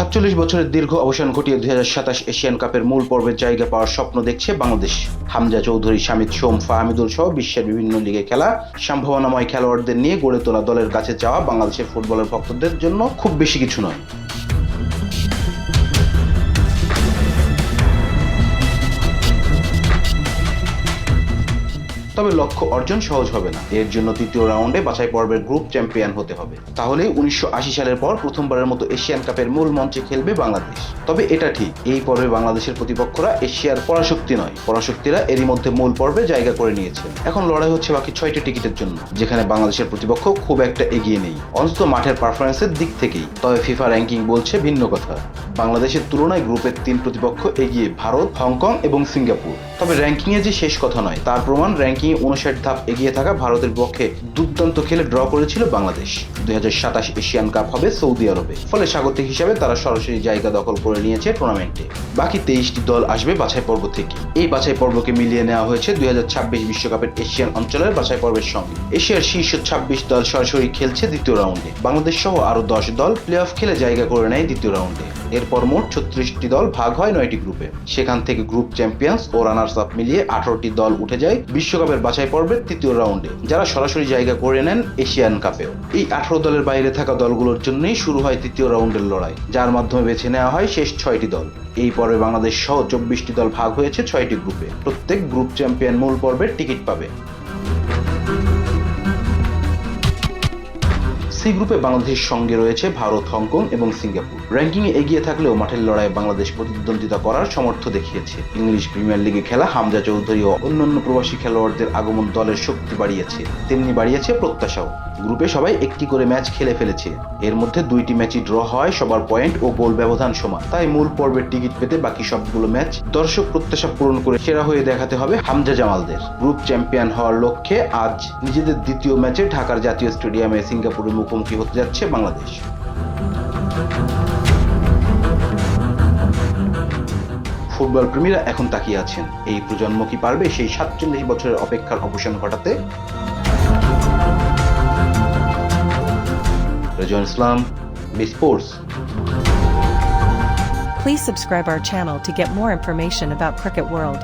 সাতচল্লিশ বছরের দীর্ঘ অবসান ঘটিয়ে দুই হাজার সাতাশ এশিয়ান কাপের মূল পর্বের জায়গা পাওয়ার স্বপ্ন দেখছে বাংলাদেশ। হামজা চৌধুরী, শামিদ সোম, ফাহমিদুল সহ বিশ্বের বিভিন্ন লিগে খেলা। সম্ভাবনাময় খেলোয়াড়দের নিয়ে গড়ে তোলা দলের কাছে যাওয়া বাংলাদেশের ফুটবলের ভক্তদের জন্য খুব বেশি কিছু নয়। তবে লক্ষ্য অর্জন সহজ হবে না। এর জন্য তৃতীয় রাউন্ডে বাছাই পর্বের গ্রুপ চ্যাম্পিয়ন হতে হবে। তাহলে উনিশশো সালের পর প্রথমবারের মতো এশিয়ান কাপের মূল মঞ্চে খেলবে বাংলাদেশ। তবে এটা ঠিক, এই পর্বে বাংলাদেশের প্রতিপক্ষরা এশিয়ার পরাশক্তি নয়, পরাশক্তিরা এরই মধ্যে মূল পর্বে জায়গা করে নিয়েছে। এখন লড়াই হচ্ছে বাকি ছয়টি টিকিটের জন্য, যেখানে বাংলাদেশের প্রতিপক্ষ খুব একটা এগিয়ে নেই। অন্তত মাঠের পারফরমেন্সের দিক থেকেই। তবে ফিফা র্যাঙ্কিং বলছে ভিন্ন কথা। বাংলাদেশের তুলনায় গ্রুপের তিন প্রতিপক্ষ এগিয়ে ভারত, হংকং এবং সিঙ্গাপুর। তবে র্যাঙ্কিংয়ে যে শেষ কথা নয়, তার প্রমাণ র্যাঙ্কিংয়ে উনষাট ধাপ এগিয়ে থাকা ভারতের পক্ষে দুর্দান্ত খেলে ড্র করেছিল বাংলাদেশ। দুই হাজার সাতাশ এশিয়ান কাপ হবে সৌদি আরবে। ফলে স্বাগতিক হিসাবে তারা সরাসরি জায়গা দখল করে নিয়েছে টুর্নামেন্টে। বাকি তেইশটি দল আসবে বাছাই পর্ব থেকে। এই বাছাই পর্বকে মিলিয়ে নেওয়া হয়েছে দুই বিশ্বকাপের এশিয়ান অঞ্চলের বাছাই পর্বের সঙ্গে। এশিয়ার শীর্ষ ছাব্বিশ দল সরাসরি খেলছে দ্বিতীয় রাউন্ডে। বাংলাদেশ সহ আরও দশ দল প্লে অফ খেলে জায়গা করে নেয় দ্বিতীয় রাউন্ডে। এরপর মোট ছত্রিশটি দল ভাগ হয় নয়টি গ্রুপে। সেখান থেকে গ্রুপ চ্যাম্পিয়ন্স ও রানার্স আপ মিলিয়ে আঠারোটি দল উঠে যায় বিশ্বকাপের বাছাই পর্বের তৃতীয় রাউন্ডে, যারা সরাসরি জায়গা করে নেন এশিয়ান কাপেও। এই আঠারো দলের বাইরে থাকা দলগুলোর জন্যই শুরু হয় তৃতীয় রাউন্ডের লড়াই, যার মাধ্যমে বেছে নেওয়া হয় শেষ ছয়টি দল। এই পর্বে বাংলাদেশ সহ চব্বিশটি দল ভাগ হয়েছে, ছয়টি গ্রুপে। প্রত্যেক গ্রুপ চ্যাম্পিয়ন মূল পর্বের টিকিট পাবে। সি গ্রুপে বাংলাদেশের সঙ্গে রয়েছে ভারত, হংকং এবং সিঙ্গাপুর। র্যাঙ্কিংয়ে এগিয়ে থাকলেও মাঠের লড়াইয়ে বাংলাদেশ প্রতিদ্বন্দ্বিতা করার সমর্থ দেখিয়েছে। ইংলিশ প্রিমিয়ার লিগে খেলা হামজা চৌধুরী ও অন্যান্য প্রবাসী খেলোয়াড়দের আগমন দলের শক্তি বাড়িয়েছে। তেমনি বাড়িয়েছে প্রত্যাশাও। গ্রুপে সবাই একটি করে ম্যাচ খেলে ফেলেছে। এর মধ্যে দুইটি ম্যাচই ড্র হয়, সবার পয়েন্ট ও গোল ব্যবধান সমান। তাই মূল পর্বের টিকিট পেতে বাকি সবগুলো ম্যাচ দর্শক প্রত্যাশা পূরণ করে সেরা হয়ে দেখাতে হবে হামজা জামালদের। গ্রুপ চ্যাম্পিয়ন হওয়ার লক্ষ্যে আজ নিজেদের দ্বিতীয় ম্যাচে ঢাকার জাতীয় স্টেডিয়ামে সিঙ্গাপুরের মুখোমুখি হতে যাচ্ছে বাংলাদেশ। ফুটবল প্রেমীরা এখন তাকিয়ে আছেন। এই প্রজন্ম কি পারবে সেই সাতচল্লিশ বছরের অপেক্ষার অবসান ঘটাতে? Rezon Islam, B sports. Please subscribe our channel to get more information about Cricket World.